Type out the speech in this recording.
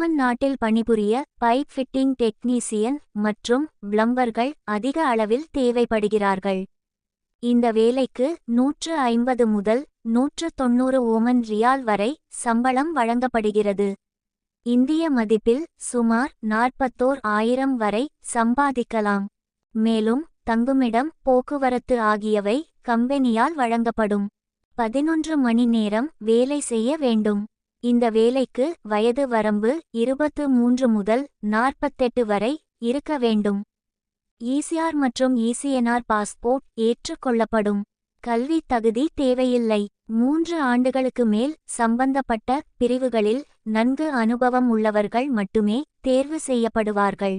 German நாட்டில் பணிபுரிய pipe fitting technician மற்றும் பிளம்பர்கள் அதிக அளவில் தேவைப்படுகிறார்கள். இந்த வேலைக்கு நூற்று ஐம்பது முதல் நூற்று தொன்னூறு ஓமன் ரியால் வரை சம்பளம் வழங்கப்படுகிறது. இந்திய மதிப்பில் சுமார் நாற்பத்தோர் ஆயிரம் வரை சம்பாதிக்கலாம். மேலும் தங்குமிடம் போக்குவரத்து ஆகியவை கம்பெனியால் வழங்கப்படும். பதினொன்று மணி நேரம் வேலை செய்ய வேண்டும். இந்த வேலைக்கு வயது வரம்பு இருபத்து மூன்று முதல் நாற்பத்தெட்டு வரை இருக்க வேண்டும். ஈசிஆர் மற்றும் ஈசிஎன்ஆர் பாஸ்போர்ட் ஏற்றுக்கொள்ளப்படும். கல்வி தகுதி தேவையில்லை. மூன்று ஆண்டுகளுக்கு மேல் சம்பந்தப்பட்ட பிரிவுகளில் நன்கு அனுபவம் உள்ளவர்கள் மட்டுமே தேர்வு செய்யப்படுவார்கள்.